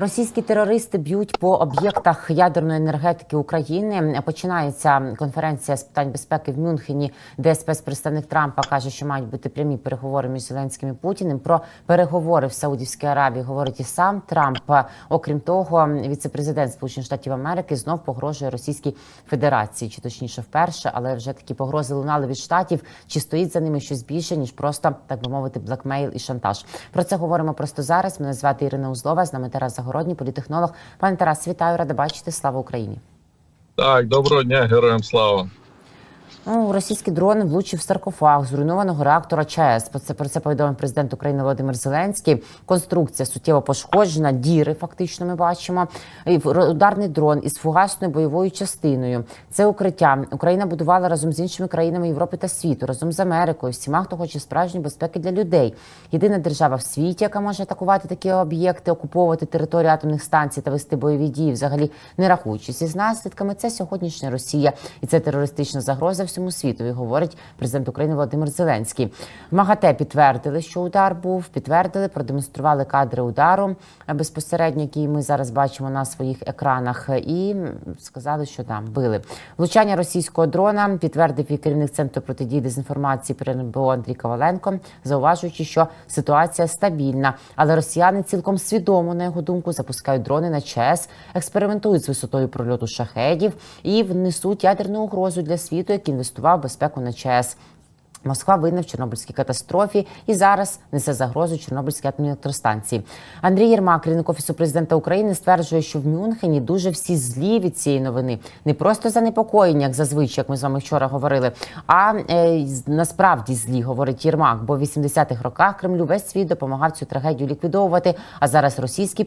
Російські терористи б'ють по об'єктах ядерної енергетики України. Починається конференція з питань безпеки в Мюнхені, де спецпредставник Трампа каже, що мають бути прямі переговори між Зеленським і Путіним. Про переговори в Саудівській Аравії говорить і сам Трамп. Окрім того, віцепрезидент Сполучених Штатів Америки знов погрожує Російській Федерації, чи точніше вперше, але вже такі погрози лунали від штатів. Чи стоїть за ними щось більше ніж просто так би мовити, блекмейл і шантаж? Про це говоримо просто зараз. Мене звати Ірина Узлова. З нами Тарас Загородній, політехнолог. Пане Тарас, вітаю, рада бачити. Слава Україні. Так, доброго дня, героям слава. Ну, російський дрон влучив саркофаг зруйнованого реактора ЧАЕС. Це про це повідомив президент України Володимир Зеленський. Конструкція суттєво пошкоджена, діри фактично ми бачимо. І ударний дрон із фугасною бойовою частиною. Це укриття. Україна будувала разом з іншими країнами Європи та світу, разом з Америкою, всіма, хто хоче справжньої безпеки для людей. Єдина держава в світі, яка може атакувати такі об'єкти, окуповувати територію атомних станцій та вести бойові дії, взагалі не рахуючись із наслідками. Це сьогоднішня Росія, і це терористична загроза всьому світові, говорить президент України Володимир Зеленський. МАГАТЕ підтвердили, що удар був, підтвердили, продемонстрували кадри удару е, безпосередньо, які ми зараз бачимо на своїх екранах, і сказали, що там били влучання російського дрона. Підтвердив і керівник центру протидії дезінформації при РНБО Андрій Коваленко, зауважуючи, що ситуація стабільна, але росіяни цілком свідомо, на його думку, запускають дрони на ЧАЕС, експериментують з висотою прольоту шахедів і внесуть ядерну угрозу для світу, який інвестував безпеку на ЧАЕС. Москва винна в Чорнобильській катастрофі і зараз несе загрозу Чорнобильській атомній електростанції. Андрій Єрмак, керівник офісу президента України, стверджує, що в Мюнхені дуже всі злі від цієї новини, не просто занепокоєння, як зазвичай, як ми з вами вчора говорили, а е, насправді злі, говорить Єрмак. Бо в 80-х роках Кремлю весь світ допомагав цю трагедію ліквідовувати. А зараз російські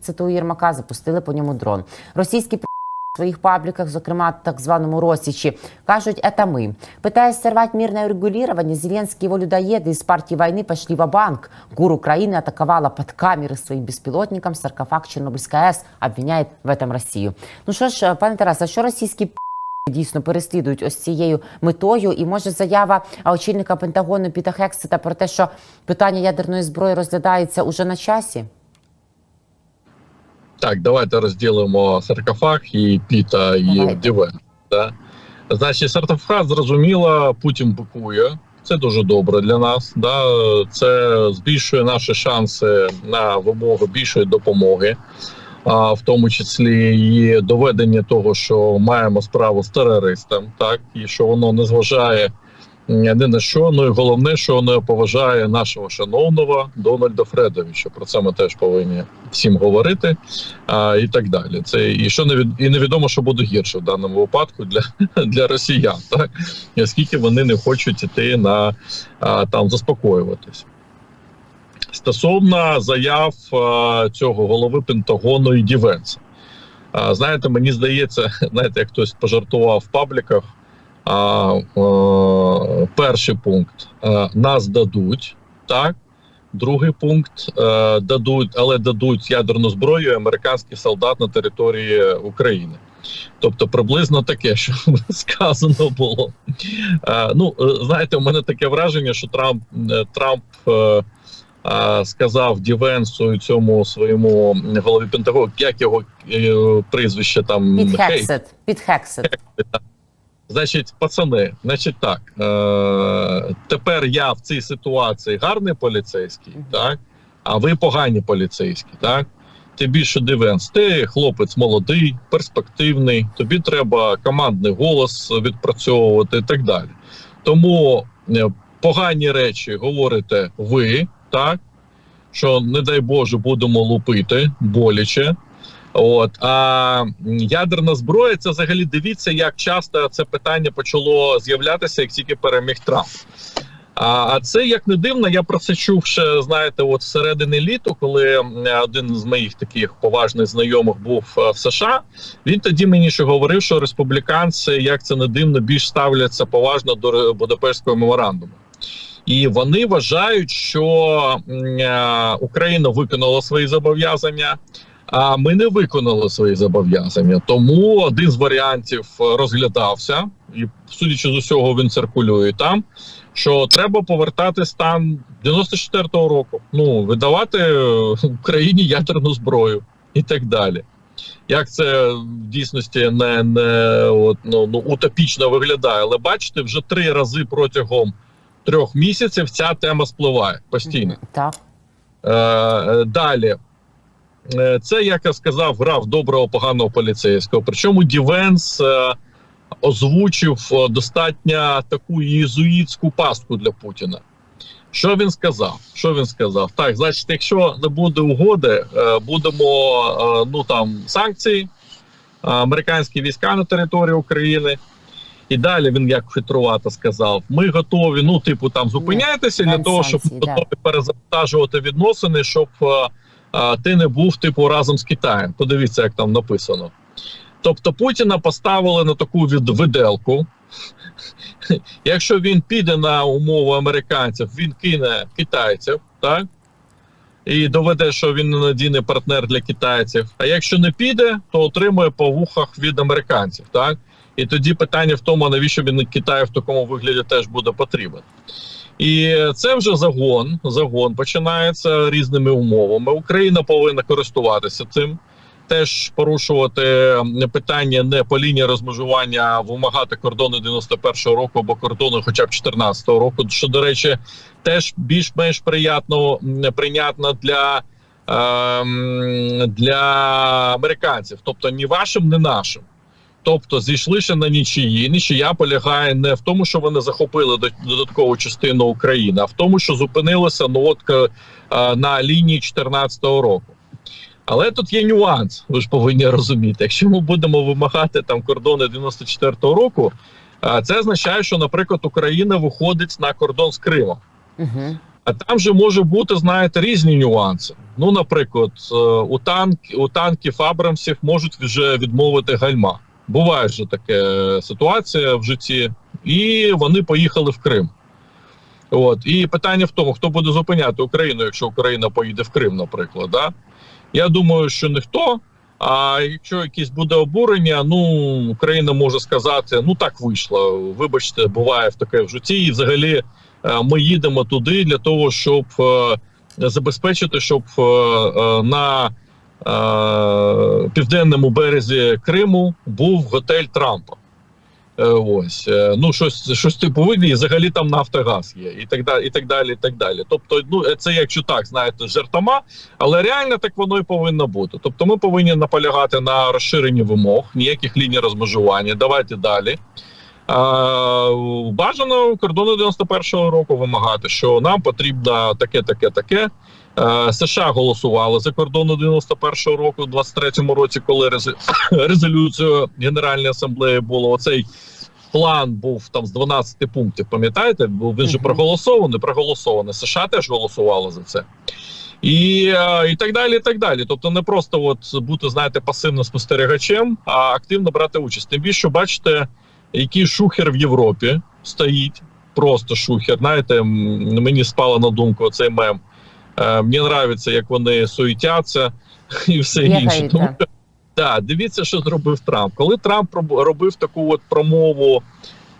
цитую Єрмака запустили по ньому дрон. Російські своїх пабліках, зокрема так званому Росічі, кажуть, это мы. Пытаясь сорвать мирное регулирование, Зеленский и его людоеды из партии войны пошли в банк ГУР Украины атаковала под камеры своим беспилотником саркофаг Чернобыльской АЭС, обвиняет в этом Россию. Ну що ж, пане Тарас, а що російські Дійсно переслідують ось цією метою, і може заява очільника Пентагону Піта Хексета про те, що питання ядерної зброї розглядається уже на часі. Так, давайте розділимо саркофаг і Піта і. Діве. Да? Значить, саркофаг зрозуміло, Путін букує. Це дуже добре для нас. Да? Це збільшує наші шанси на вимогу більшої допомоги, а, в тому числі і доведення того, що маємо справу з терористом, так і що воно не зважає ні на що. Ну і головне, що воно поважає нашого шановного Дональда Фредовича. Про це ми теж повинні всім говорити, а, і так далі. Це і що невід... і невідомо, що буде гірше в даному випадку для, для росіян, так оскільки вони не хочуть іти на а, там заспокоюватись. Стосовно заяв а, цього голови Пентагону і Дівенса. Знаєте, мені здається, знаєте, як хтось пожартував в пабліках. А, е, перший пункт е, нас дадуть, так. Другий пункт е, дадуть, але дадуть ядерну зброю американський солдат на території України. Тобто приблизно таке, що сказано було. Е, ну, е, знаєте, у мене таке враження, що Трамп е, Трамп е, е, сказав Дівенсу і цьому своєму голові Пентагону, як його е, прізвище там Під Хексет. Під Хексет. Значить, пацани, значить так. Е- тепер я в цій ситуації гарний поліцейський, так? А ви погані поліцейські, так? Ти більше дивенс. Ти хлопець молодий, перспективний. Тобі треба командний голос відпрацьовувати і так далі. Тому е, погані речі говорите ви, так? Що, не дай Боже, будемо лупити боляче. От а ядерна зброя, це взагалі дивіться, як часто це питання почало з'являтися, як тільки переміг Трамп. А, це як не дивно, я про це чув ще знаєте, от всередині літу, коли один з моїх таких поважних знайомих був е, в США. Він тоді мені ще говорив, що республіканці, як це не дивно, більш ставляться поважно до Будапештського меморандуму. І вони вважають, що е, Україна виконала свої зобов'язання. А ми не виконали свої зобов'язання. Тому один з варіантів е, розглядався, і судячи з усього, він циркулює там. Що треба повертати стан 94-го року. Ну видавати е, Україні ядерну зброю. і так далі. Як це в дійсності не, не от, ну, ну, утопічно виглядає, але бачите, вже три рази протягом трьох місяців ця тема спливає постійно. Так. Е, е, далі. Е, Це, як я сказав, гра в доброго поганого поліцейського. Причому Дівенс е, озвучив достатньо таку єзуїтську пастку для Путіна. Що він сказав? Що він сказав? Так, значить, якщо не буде угоди, е, будемо ну там санкції, американські війська на території України. І далі він як хитрувато сказав: ми готові, ну, типу, там зупиняйтеся для того, щоб готові перезавантажувати відносини, щоб е, ти не був типу разом з Китаєм. Подивіться, як там написано. Тобто Путіна поставили на таку від виделку. Якщо він піде на умови американців, він кине китайців, так? І доведе, що він ненадійний партнер для китайців. А якщо не піде, то отримує по вухах від американців, так? І тоді питання в тому, навіщо він Китаю в такому вигляді теж буде потрібен. І це вже загон. Загон починається різними умовами. Україна повинна користуватися цим, теж порушувати питання не по лінії розмежування, а вимагати кордони 91-го року або кордони, хоча б 14-го року. Що до речі, теж більш-менш приятно прийнятно для. ем, Для американців, тобто ні вашим, ні нашим. Тобто зійшлися на нічиї. Нічия полягає не в тому, що вони захопили до- додаткову частину України, а в тому, що зупинилися ну, от, е, на лінії 2014 року. Але тут є нюанс, ви ж повинні розуміти. Якщо ми будемо вимагати там кордони 94-го року, е, це означає, що, наприклад, Україна виходить на кордон з Кримом. Угу. А там же може бути, знаєте, різні нюанси. Ну, наприклад, е, у танк у танків Абрамсів можуть вже відмовити гальма. Буває ж таке ситуація в житті, і вони поїхали в Крим. От і питання в тому, хто буде зупиняти Україну, якщо Україна поїде в Крим, наприклад. Да? Я думаю, що ніхто. А якщо якесь буде обурення, ну Україна може сказати: ну так вийшло. Вибачте, буває в таке в житті, і взагалі е, ми їдемо туди для того, щоб е, забезпечити, щоб е, е, на е, південному березі Криму був готель Трампа. Е, Ось е, ну щось щось типу видно, і взагалі там Нафтогаз є, і так далі, і так далі. і так далі. Тобто, ну це якщо так, знаєте, жартома, але реально так воно і повинно бути. Тобто, ми повинні наполягати на розширенні вимог, ніяких ліній розмежування. Давайте далі. А, бажано кордону 91-го року вимагати, що нам потрібно таке, таке, таке. Е, США голосували за кордону 91-го року, в 23-му році, коли рез... резолюцію Генеральної асамблеї було. Оцей план був там з 12 пунктів. Пам'ятаєте? Бо він же проголосований, проголосований. США теж голосували за це. І, е, і так далі, і так далі. Тобто, не просто от бути, знаєте, пасивним спостерігачем, а активно брати участь. Тим більше, бачите, який шухер в Європі стоїть. Просто шухер. Знаєте, мені спало на думку цей мем. Е, мені подобається, як вони суетяться і все інше. Тому да. так, дивіться, що зробив Трамп. Коли Трамп робив таку от промову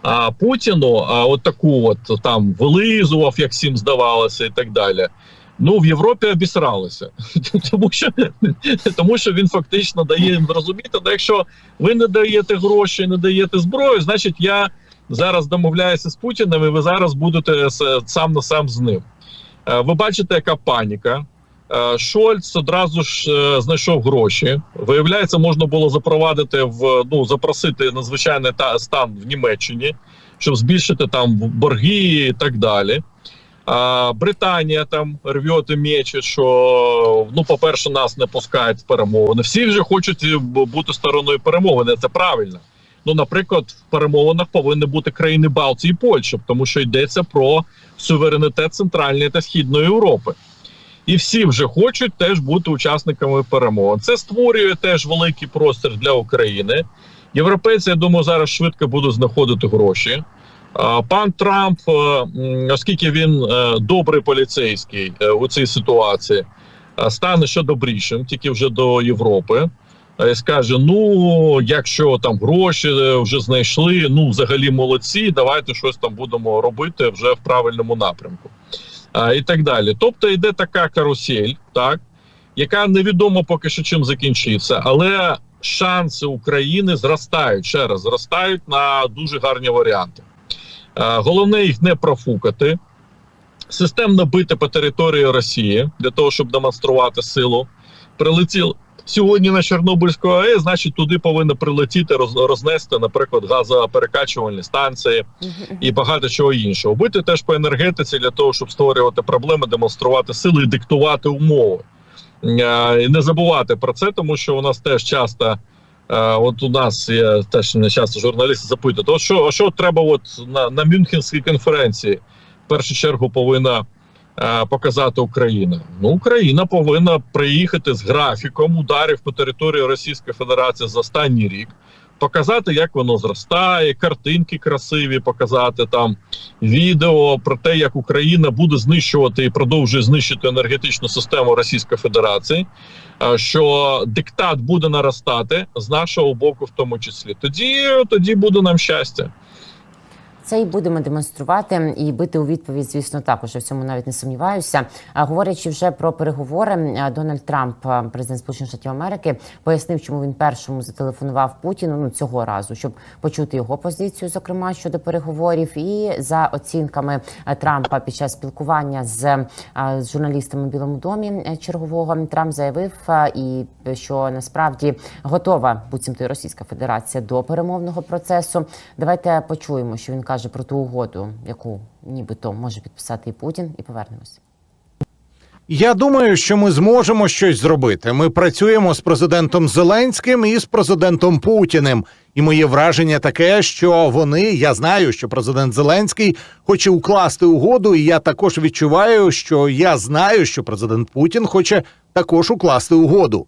а, Путіну, а от таку от там вилизував, як всім здавалося, і так далі. Ну в Європі обісралися, тому що тому що він фактично дає їм зрозуміти, що якщо ви не даєте гроші, не даєте зброю, значить я зараз домовляюся з Путіним, і ви зараз будете сам на сам з ним. Е, Ви бачите, яка паніка. Е, Шольц одразу ж е, знайшов гроші. Виявляється, можна було запровадити в ну запросити надзвичайний та стан в Німеччині, щоб збільшити там борги і так далі. А, Британія там рвет і мече, що ну, по-перше, нас не пускають в перемовини. Всі вже хочуть бути стороною перемовини. Це правильно. Ну, наприклад, в перемовинах повинні бути країни Балтії і Польща, тому що йдеться про суверенітет Центральної та Східної Європи. І всі вже хочуть теж бути учасниками перемовин. Це створює теж великий простір для України. Європейці, я думаю, зараз швидко будуть знаходити гроші. Пан Трамп, е, оскільки він е, добрий поліцейський е, у цій ситуації, стане ще добрішим, тільки вже до Європи. Е, скаже: ну, якщо там гроші е, вже знайшли, ну взагалі молодці, давайте щось там будемо робити вже в правильному напрямку. А, і так далі. Тобто йде така карусель, так. яка невідомо поки що чим закінчиться, але шанси України зростають ще раз, зростають на дуже гарні варіанти. Е, Головне їх не профукати, системно бити по території Росії для того, щоб демонструвати силу. Прилетіл сьогодні на Чорнобильську АЕС, значить туди повинно прилетіти, роз- рознести, наприклад, газоперекачувальні станції і багато чого іншого. Бити теж по енергетиці для того, щоб створювати проблеми, демонструвати сили і диктувати умови. Е, І не забувати про це, тому що у нас теж часто. е, От у нас є теж не часто журналісти запитують, от що, що треба от на, на Мюнхенській конференції в першу чергу повинна показати Україна? Ну, Україна повинна приїхати з графіком ударів по території Російської Федерації за останній рік, показати, як воно зростає, картинки красиві, показати там відео про те, як Україна буде знищувати і продовжує знищити енергетичну систему Російської Федерації, е, що диктат буде наростати з нашого боку, в тому числі. Тоді, тоді буде нам щастя. Це і будемо демонструвати і бити у відповідь, звісно, також я в цьому навіть не сумніваюся. Говорячи вже про переговори, Дональд Трамп, президент Сполучених Штатів Америки, пояснив, чому він першому зателефонував Путіну ну цього разу, щоб почути його позицію, зокрема щодо переговорів. І за оцінками Трампа під час спілкування з, з журналістами в Білому домі е, чергового Трамп заявив, і е, що насправді готова буцімто Російська Федерація до перемовного процесу. Давайте почуємо, що він каже про ту угоду, яку нібито може підписати і Путін, і повернемось. Я думаю, що ми зможемо щось зробити. Ми працюємо з президентом Зеленським і з президентом Путіним. І моє враження таке, що вони, я знаю, що президент Зеленський хоче укласти угоду, і я також відчуваю, що я знаю, що президент Путін хоче також укласти угоду.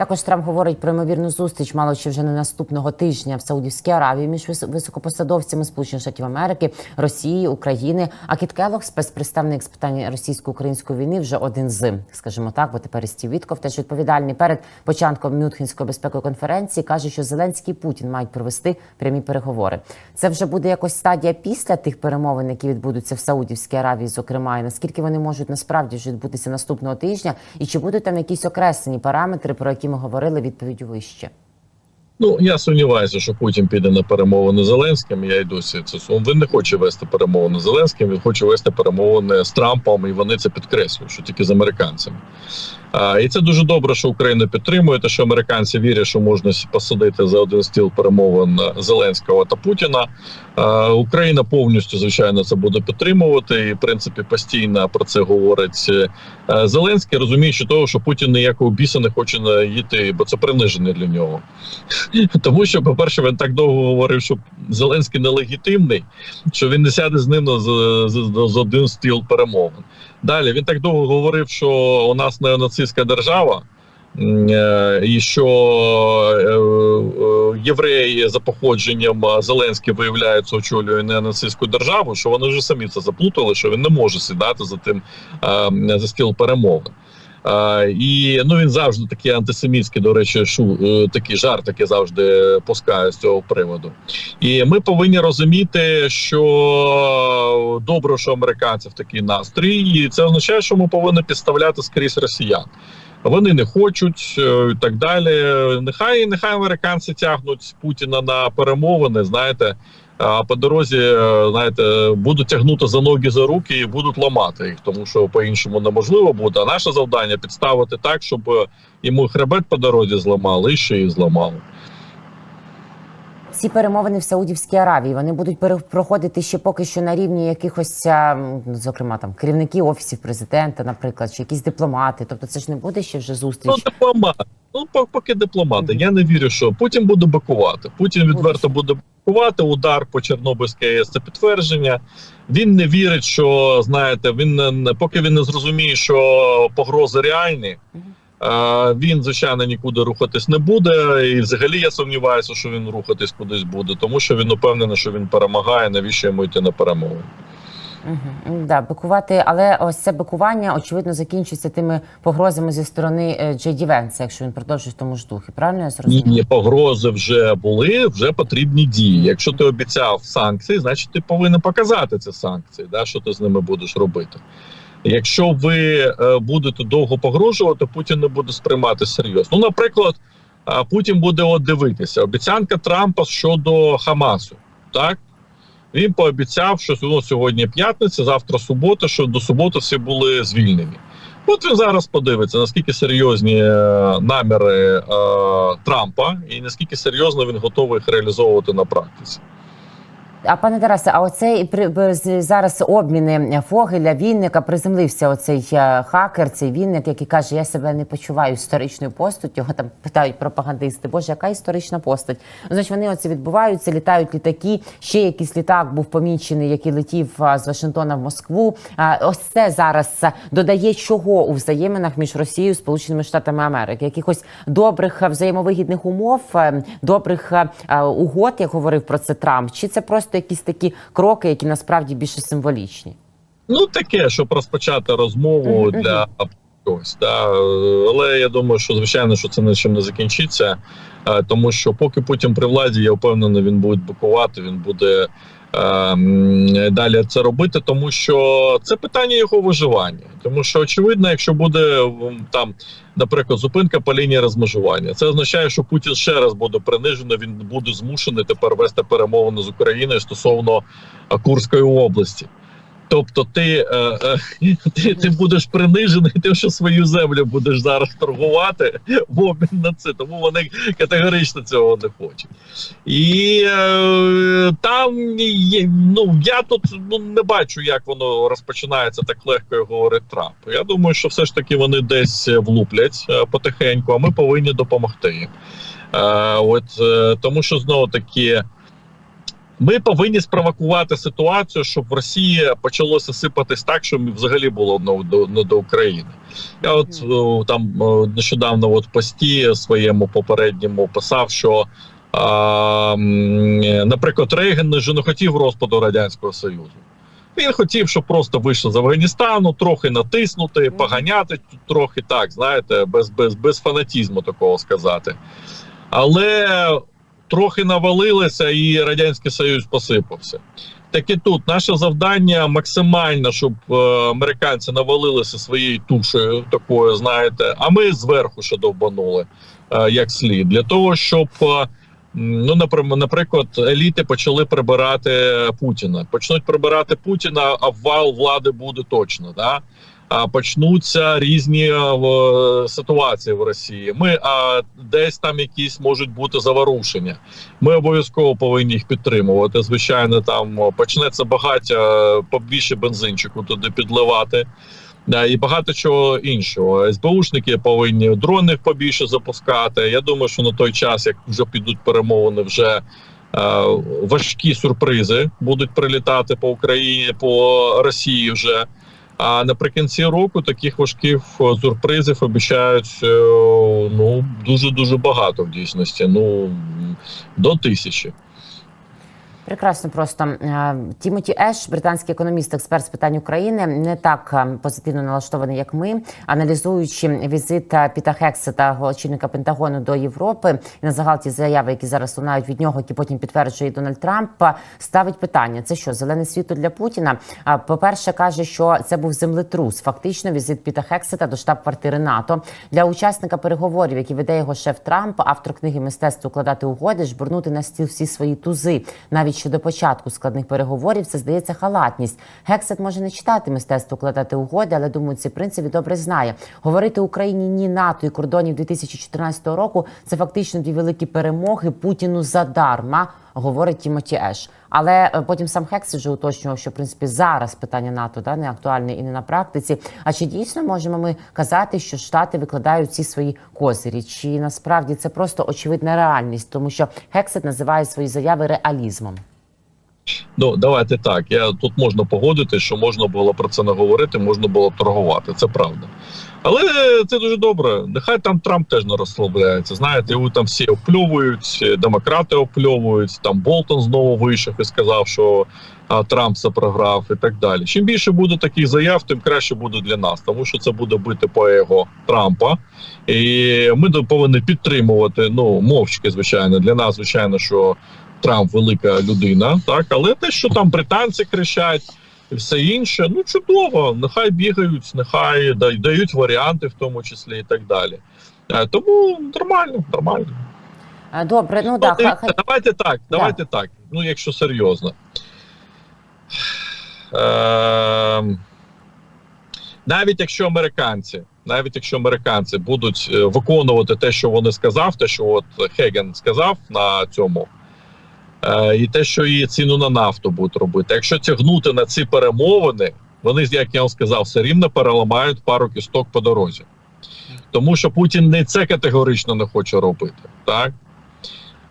Також Трамп говорить про ймовірну зустріч, мало чи вже не наступного тижня в Саудівській Аравії між вис- високопосадовцями Сполучених Штатів Америки, Росії, України. А Кіт Келлог, спецпредставник з питань російсько-української війни, вже один з, скажімо так, бо тепер Стів Вітков теж відповідальний перед початком Мюнхенської безпекової конференції. каже, що Зеленський і Путін мають провести прямі переговори. Це вже буде якось стадія після тих перемовин, які відбудуться в Саудівській Аравії, зокрема, і наскільки вони можуть насправді відбутися наступного тижня, і чи будуть там якісь окреслені параметри, про які ми говорили відповідь вище. Ну я сумніваюся, що Путін піде на перемовини з Зеленським. Я й досі це сум. Він не хоче вести перемовини з Зеленським. Він хоче вести перемовини з Трампом, і вони це підкреслюють, що тільки з американцями. І це дуже добре, що Україна підтримує, те, що американці вірять, що можна посадити за один стіл перемовин Зеленського та Путіна. Україна повністю звичайно це буде підтримувати. І в принципі постійно про це говорить е, Зеленський, розуміючи того, що Путін ніякого біса не хоче наїти, бо це приниження для нього. Тому що, по-перше, він так довго говорив, що Зеленський нелегітимний, що він не сяде з ним на- з, з, з один стіл перемовин. Далі він так довго говорив, що у нас неонацистська держава. е, І що е, е, євреї за походженням Зеленський виявляється очолює неонацистську державу, що вони вже самі це заплутали, що він не може сідати за тим за стіл перемовин. Е, і ну він завжди такий антисемітський, до речі, шу е, такі жартики завжди пускає з цього приводу. І ми повинні розуміти, що добре, що американців такий настрій, і це означає, що ми повинні підставляти скрізь росіян. Вони не хочуть е, і так далі. Нехай нехай американці тягнуть Путіна на перемовини. Знаєте, а по дорозі, е, знаєте, будуть тягнути за ноги за руки і будуть ламати їх, тому що по-іншому неможливо буде. А наше завдання підставити так, щоб йому хребет по дорозі зламали і ще її зламали. Ці перемовини в Саудівській Аравії вони будуть проходити ще поки що на рівні якихось, зокрема, там керівників офісів президента, наприклад, чи якісь дипломати. Тобто, це ж не буде ще вже Ну, зустріч. дипломат. Ну, поки дипломати. Я не вірю, що Путін буде бакувати. Путін відверто буде бакувати. Удар по Чорнобильській АЕС це підтвердження. Він не вірить, що знаєте, він не- не поки він не зрозуміє, що погрози реальні. Він, звичайно, нікуди рухатись не буде, і взагалі я сумніваюся, що він рухатись кудись буде, тому що він упевнений, що він перемагає. Навіщо йому йти на перемогу? Угу. Да, бикувати, але ось це бикування очевидно закінчиться тими погрозами зі сторони е, Джей Венса, якщо він продовжить в тому ж духі. Правильно я зрозуміла? Ні, погрози вже були, вже потрібні дії. Якщо ти обіцяв санкції, значить ти повинен показати ці санкції, да, що ти з ними будеш робити. Якщо ви е, будете довго погрожувати, Путін не буде сприймати серйозно. Ну, наприклад, Путін буде от дивитися. Обіцянка Трампа щодо Хамасу. Так він пообіцяв, що ну, сьогодні п'ятниця, завтра субота, що до суботи всі були звільнені. От він зараз подивиться, наскільки серйозні е, наміри е, Трампа, і наскільки серйозно він готовий їх реалізовувати на практиці. А пане Тарасе, а оцей при зараз обміни Фогеля, Вінника приземлився оцей е, хакер, цей Вінник, який каже: Я себе не почуваю історичною постаттю. Його там питають пропагандисти. Боже, яка історична постать? Ну, значить, вони оце відбуваються, літають літаки. Ще якийсь літак був помічений, який летів з Вашингтона в Москву. А ось це зараз додає чого у взаєминах між Росією і Сполученими Штатами Америки, якихось добрих взаємовигідних умов, е, добрих угод, як говорив про це Трамп, чи це просто якісь такі кроки, які насправді більше символічні? Ну, таке, щоб розпочати розмову Мгм, для когось. Да. Але я думаю, що звичайно, що це нічим не закінчиться, е, тому що поки Путін при владі, я впевнений, він буде бакувати. він буде. Е, м, Далі це робити, тому що це питання його виживання. Тому що очевидно, якщо буде там, наприклад, зупинка по лінії розмежування, це означає, що Путін ще раз буде принижено. Він буде змушений тепер вести перемовини з Україною стосовно е, Курської області. Тобто, ти, е, е, ти, ти будеш принижений, тим, що свою землю будеш зараз торгувати в обмін на це. Тому вони категорично цього не хочуть. І е, там є, ну я тут ну не бачу, як воно розпочинається так легко, як говорить Трамп. Я думаю, що все ж таки вони десь влуплять е, потихеньку, а ми повинні допомогти їм. Е, от е, тому, що знову таки. Ми повинні спровокувати ситуацію, щоб в Росії почалося сипатись так, щоб взагалі було ну, до, ну, до України. Я от там нещодавно от пості своєму попередньому писав, що а, наприклад, Рейган же не хотів розпаду радянського союзу. Він хотів, щоб просто вийшли з Афганістану, трохи натиснути, поганяти трохи так, знаєте, без, без, без фанатізму такого сказати. Але трохи навалилося, і радянський союз посипався. Так і тут наше завдання максимально, щоб е, американці навалилися своєю тушею, такою, знаєте, а ми зверху ще довбанули е, як слід, для того, щоб. е, Ну, наприклад, еліти почали прибирати Путіна. Почнуть прибирати Путіна, обвал влади буде точно. Да? Почнуться різні е, ситуації в Росії. Ми а десь там якісь можуть бути заворушення. Ми обов'язково повинні їх підтримувати. Звичайно, там почнеться багаття е, побільше бензинчику туди підливати. Е, І багато чого іншого. СБУшники повинні дрони побільше запускати. Я думаю, що на той час, як вже підуть перемовини, вже е, важкі сюрпризи будуть прилітати по Україні, по Росії вже. А наприкінці року таких важких сюрпризів обіцяють е, ну дуже дуже багато в дійсності. Ну до тисячі. Прекрасно, просто Е, Тімоті Еш, британський економіст, експерт з питань України, не так е, позитивно налаштований, як ми, аналізуючи візит е, Піта Хексета, очільника Пентагону до Європи, і на загал ті заяви, які зараз лунають від нього, які потім підтверджує Дональд Трамп, ставить питання: це що зелене світло для Путіна? А по-перше, каже, що це був землетрус. Фактично, візит Піта Хексета до штаб-квартири НАТО для учасника переговорів, які веде його шеф Трамп, автор книги Мистецтво укладати угоди, жбурнути на стіл всі свої тузи, навіть щодо початку складних переговорів, це здається халатність. Гексет може не читати мистецтво укладати угоди, але думаю, ці принципи добре знає. Говорити Україні ні НАТО і кордонів 2014 року це фактично дві великі перемоги Путіну задарма. Говорить Тімоті Еш. Але е, потім сам Хекс вже уточнював, що в принципі зараз питання НАТО да, не актуальне і не на практиці. А чи дійсно можемо ми казати, що Штати викладають ці свої козирі? Чи насправді це просто очевидна реальність, тому що Хексет називає свої заяви реалізмом? Ну давайте так. Я тут можна погодити, що можна було про це не говорити, можна було торгувати. Це правда. Але це дуже добре. Нехай там Трамп теж не розслабляється. Знаєте, його там всі опльовують, демократи опльовують. Там Болтон знову вийшов і сказав, що а, Трамп це програв, і так далі. Чим більше буде таких заяв, тим краще буде для нас, тому що це буде бити по его Трампа. І ми повинні підтримувати. Ну мовчки, звичайно, для нас, звичайно, що Трамп велика людина, так але те, що там британці кричать. І все інше. Ну чудово, нехай бігають, нехай дають варіанти, в тому числі і так далі. Е, Тому нормально, нормально. Е, Добре, ну Ну, так, хай- давайте так, давайте так. Ну, якщо серйозно. Ем, навіть якщо американці, навіть якщо американці будуть е, виконувати те, що вони сказав, те, що от Хеген сказав на цьому, е, і те, що і ціну на нафту будуть робити. Якщо тягнути на ці перемовини, вони, як я вам сказав, все рівно переламають пару кісток по дорозі. Тому що Путін не це категорично не хоче робити. Так?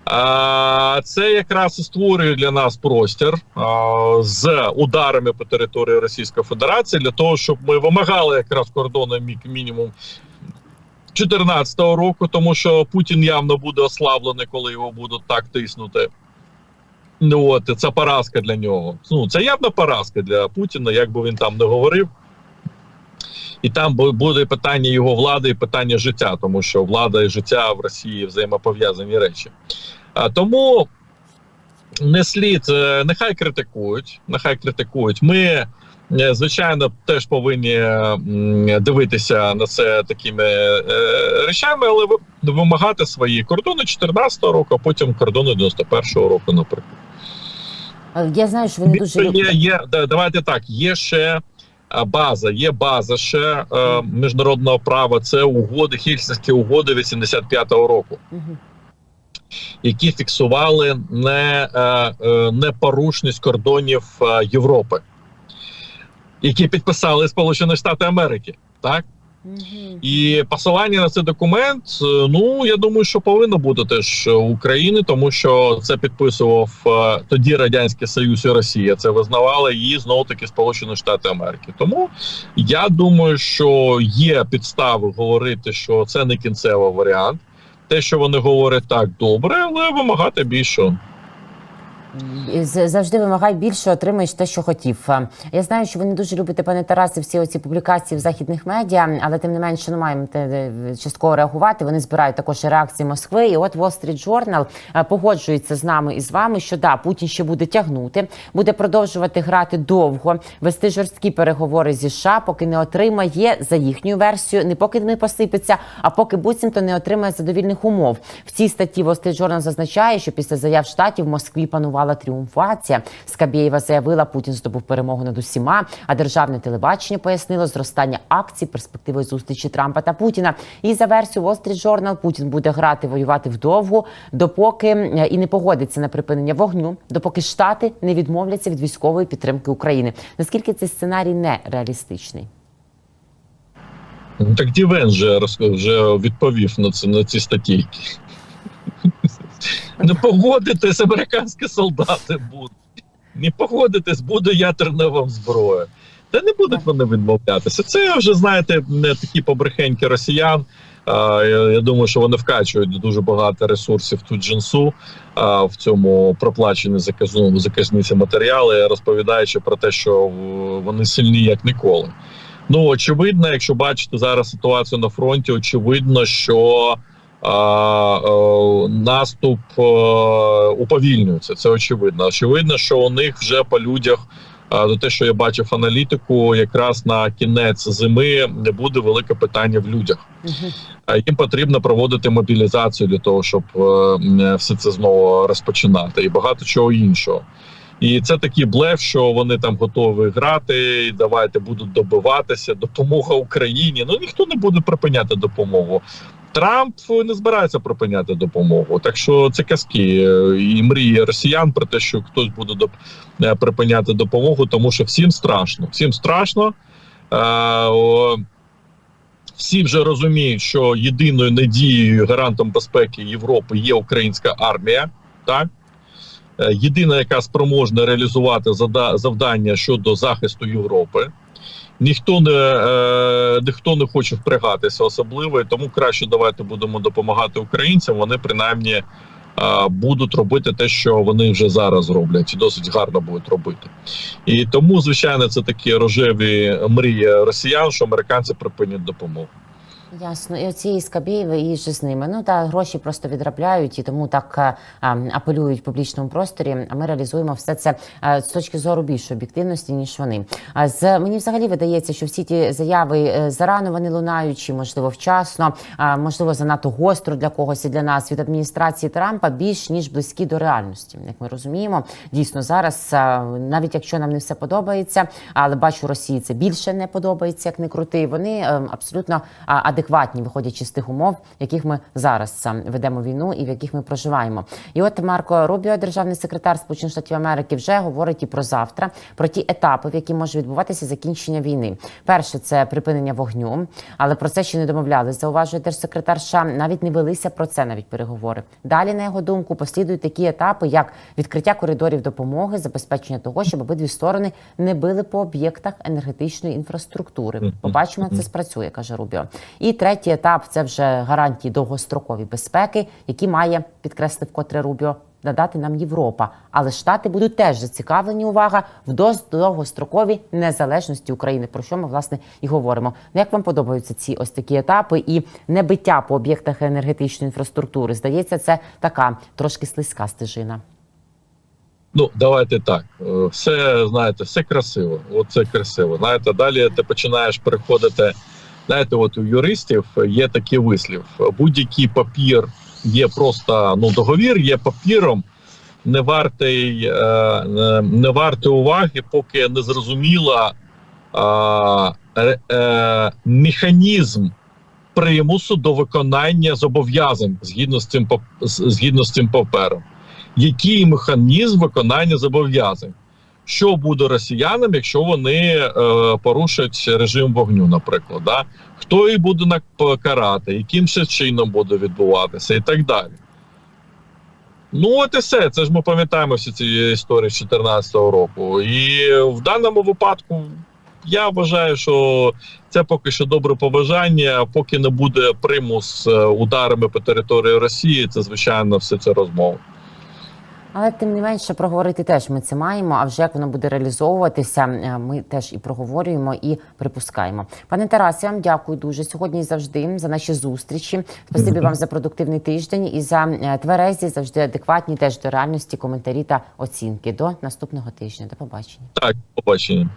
А, це якраз і створює для нас простір а, з ударами по території Російської Федерації для того, щоб ми вимагали якраз кордону мі- мінімум 2014 року, тому що Путін явно буде ослаблений, коли його будуть так тиснути. Ну от це поразка для нього. Ну це явна поразка для Путіна, як би він там не говорив. І там буде питання його влади і питання життя, тому що влада і життя в Росії взаємопов'язані речі. А, тому не слід, е, нехай критикують, нехай критикують. Ми, е, звичайно, теж повинні дивитися на це такими е, речами, але вимагати свої кордони 14-го року, а потім кордони 91-го року, наприклад. Я знаю, що вони дуже Є, є, давайте так, є ще база, є база ще е, міжнародного права. Це угоди, Хельсінські угоди 85-го року. Мгм. які фіксували не, е, е, непорушність кордонів е, Європи, які підписали Сполучені Штати Америки. Так І посилання на цей документ. е, Ну я думаю, що повинно бути теж України, тому що це підписував е, тоді радянський Союз і Росія. Це визнавали і знову таки Сполучені Штати Америки. Тому я думаю, що є підстави говорити, що це не кінцевий варіант. Те, що вони говорять так добре, але вимагати більше. Завжди вимагай більше, отримаєш те, що хотів. Е, Я знаю, що ви не дуже любите, пане Тарасе, всі оці публікації в західних медіа, але тим не менше, ну маємо те- частково реагувати. Вони збирають також реакції Москви. І от Wall Street Journal е, погоджується з нами і з вами, що да, Путін ще буде тягнути, буде продовжувати грати довго, вести жорсткі переговори зі США, поки не отримає за їхньою версією, не поки не посипеться, а поки буцімто не отримає задовільних умов. В цій статті Wall Street Journal зазначає, що після заяв штатів в Москві панувала тріумфація. Скабєєва заявила, Путін здобув перемогу над усіма. А державне телебачення пояснило зростання акцій перспективою зустрічі Трампа та Путіна. І за версією Wall Street Journal Путін буде грати воювати вдовгу, допоки е, і не погодиться на припинення вогню, допоки штати не відмовляться від військової підтримки України. Наскільки цей сценарій не реалістичний? Так Дівен вже вже відповів на це на ці статейки. Не погодитесь, американські солдати будуть. Не погодитесь, буде ядерна вам зброя. Та не будуть вони відмовлятися. Це вже знаєте, не такі побрехеньки росіян. Я, я думаю, що вони вкачують дуже багато ресурсів тут джинсу в цьому проплачені заказну заказні ці матеріали, розповідаючи про те, що вони сильні як ніколи. Ну очевидно, якщо бачите зараз ситуацію на фронті, очевидно, що наступ е, уповільнюється. Це очевидно. Очевидно, що у них вже по людях. До те, що я бачив аналітику, якраз на кінець зими не буде велике питання в людях. А Їм потрібно проводити мобілізацію для того, щоб е, все це знову розпочинати, і багато чого іншого. І це такий блеф, що вони там готові грати. і Давайте будуть добиватися. Допомога Україні. Ну ніхто не буде припиняти допомогу. Трамп не збирається припиняти допомогу. Так що це казки е, і мрії росіян про те, що хтось буде доп... е, припиняти допомогу, тому що всім страшно. Всім страшно. Е, всі вже розуміють, що єдиною надією гарантом безпеки Європи є українська армія. Так єдина, яка спроможна реалізувати завдання щодо захисту Європи. Ніхто не е, ніхто не хоче впрягатися особливо, і тому краще давайте будемо допомагати українцям. Вони принаймні е, будуть робити те, що вони вже зараз роблять, і досить гарно будуть робити. І тому, звичайно, це такі рожеві мрії росіян, що американці припинять допомогу. Ясно, і оці і і ж з ними. Ну та гроші просто відробляють і тому так е, а, апелюють в публічному просторі. А ми реалізуємо все це е, з точки зору більшої об'єктивності, ніж вони. А з мені взагалі видається, що всі ті заяви е, зарано вони лунають, чи можливо вчасно, а можливо занадто гостро для когось і для нас від адміністрації Трампа більш ніж близькі до реальності. Як ми розуміємо, дійсно зараз, е, навіть якщо нам не все подобається, але бачу, Росії це більше не подобається, як не крути. Вони е, абсолютно а, адекватні, виходячи з тих умов, в яких ми зараз е, ведемо війну і в яких ми проживаємо. І от Марко Рубіо, державний секретар Сполучених Штатів Америки, вже говорить і про завтра, про ті етапи, в які може відбуватися закінчення війни. Перше це припинення вогню, але про це ще не домовлялись. Зауважує держсекретар США. Навіть не велися про це навіть переговори. Далі, на його думку, послідують такі етапи, як відкриття коридорів допомоги, забезпечення того, щоб обидві сторони не били по об'єктах енергетичної інфраструктури. Побачимо, як це спрацює, каже Рубіо. І третій етап це вже гарантії довгострокової безпеки, які має підкреслив котре Рубіо. Надати нам Європа, але Штати будуть теж зацікавлені. Увага в довгостроковій незалежності України. Про що ми власне і говоримо. Ну, як вам подобаються ці ось такі етапи і небиття по об'єктах енергетичної інфраструктури? Здається, це така трошки слизька стежина. Ну, давайте так. Е, Все, знаєте, все красиво. Оце красиво. Знаєте, далі ти починаєш переходити. Знаєте, от у юристів є такий вислів: будь-який папір є просто ну, договір, є папіром, не вартий, е, не вартий уваги, поки не зрозуміла е, е, механізм примусу до виконання зобов'язань згідно з цим згідно з цим папером який механізм виконання зобов'язань. Що буде росіянам, якщо вони е, порушать режим вогню, наприклад, да? хто їх буде нак- карати, яким ще чином буде відбуватися, і так далі. Ну, от і все. Це ж ми пам'ятаємо всі ці історії з 2014 року. І в даному випадку я вважаю, що це поки що добре побажання. Поки не буде примус е, ударами по території Росії, це звичайно все це розмова. Але тим не менше проговорити теж ми це маємо. А вже як воно буде реалізовуватися, е, ми теж і проговорюємо і припускаємо. Пане Тарасі, вам дякую дуже сьогодні і завжди за наші зустрічі. Спасибі вам за продуктивний тиждень і за е, тверезі, завжди адекватні теж до реальності коментарі та оцінки. До наступного тижня. До побачення. Так, побачення.